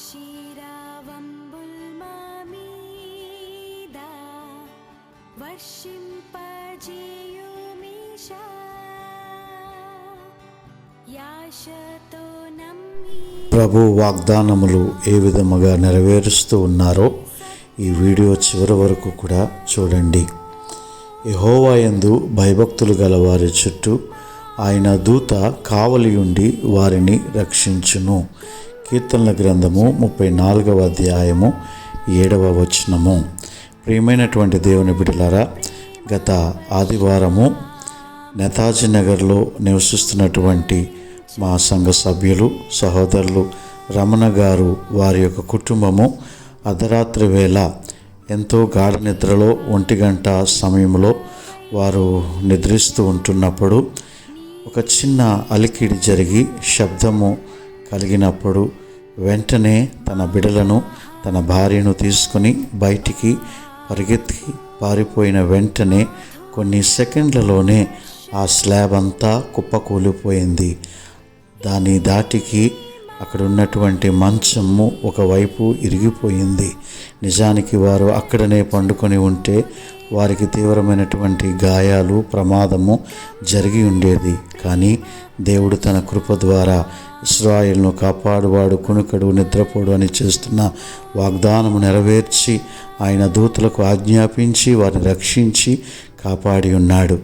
ఆశీరావంబుల్ మీద యాశతో ప్రభు వాగ్దానములు ఏ విధముగా నెరవేరుస్తూ ఉన్నారో ఈ వీడియో చివరి వరకు కూడా చూడండి. యహోవాయందు భయభక్తులు గల వారి చుట్టూ ఆయన దూత కావలి ఉండి వారిని రక్షించును. కీర్తనల గ్రంథము ముప్పై నాలుగవ అధ్యాయము ఏడవ వచనము. ప్రియమైనటువంటి దేవుని బిడ్డలారా గత ఆదివారము నేతాజీ నగర్లో నివసిస్తున్నటువంటి మా సంఘ సభ్యులు సహోదరులు రమణ గారు వారి యొక్క కుటుంబము అర్ధరాత్రి వేళ ఎంతో గాఢ నిద్రలో ఒంటి గంట సమయంలో వారు నిద్రిస్తూ ఉంటున్నప్పుడు ఒక చిన్న అలికిడి జరిగి శబ్దము కలిగినప్పుడు వెంటనే తన బిడలను తన భార్యను తీసుకుని బయటికి పరిగెత్తి పారిపోయిన వెంటనే కొన్ని సెకండ్లలోనే ఆ స్లాబ్ అంతా కుప్పకూలిపోయింది. దాని దాటికి అక్కడ ఉన్నటువంటి మంచము ఒకవైపు ఇరిగిపోయింది. నిజానికి వారు అక్కడనే పండుకొని ఉంటే వారికి తీవ్రమైనటువంటి గాయాలు ప్రమాదము జరిగి ఉండేది. కానీ దేవుడు తన కృప ద్వారా ఇస్రాయిల్ను కాపాడువాడు కొనుకడు నిద్రపోడు అని చేస్తున్న వాగ్దానము నెరవేర్చి ఆయన దూతలకు ఆజ్ఞాపించి వారిని రక్షించి కాపాడి ఉన్నాడు.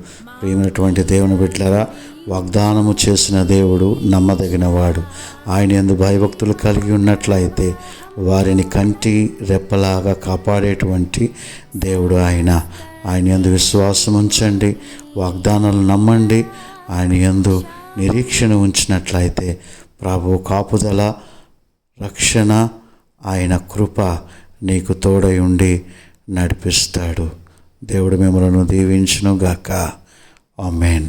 ప్రియమైనటువంటి దేవుని బిడ్డలరా వాగ్దానము చేసిన దేవుడు నమ్మదగినవాడు. ఆయన ఎందు భయభక్తులు కలిగి ఉన్నట్లయితే వారిని కంటి రెప్పలాగా కాపాడేటువంటి దేవుడు ఆయన. ఆయన ఎందు విశ్వాసం ఉంచండి వాగ్దానాలు నమ్మండి ఆయన ఎందు నిరీక్షణ ఉంచినట్లయితే ప్రభు కాపుదల రక్షణ ఆయన కృప నీకు తోడై ఉండి నడిపిస్తాడు. దేవుడు మిమ్మలను దీవించును గాక ఆమెన్.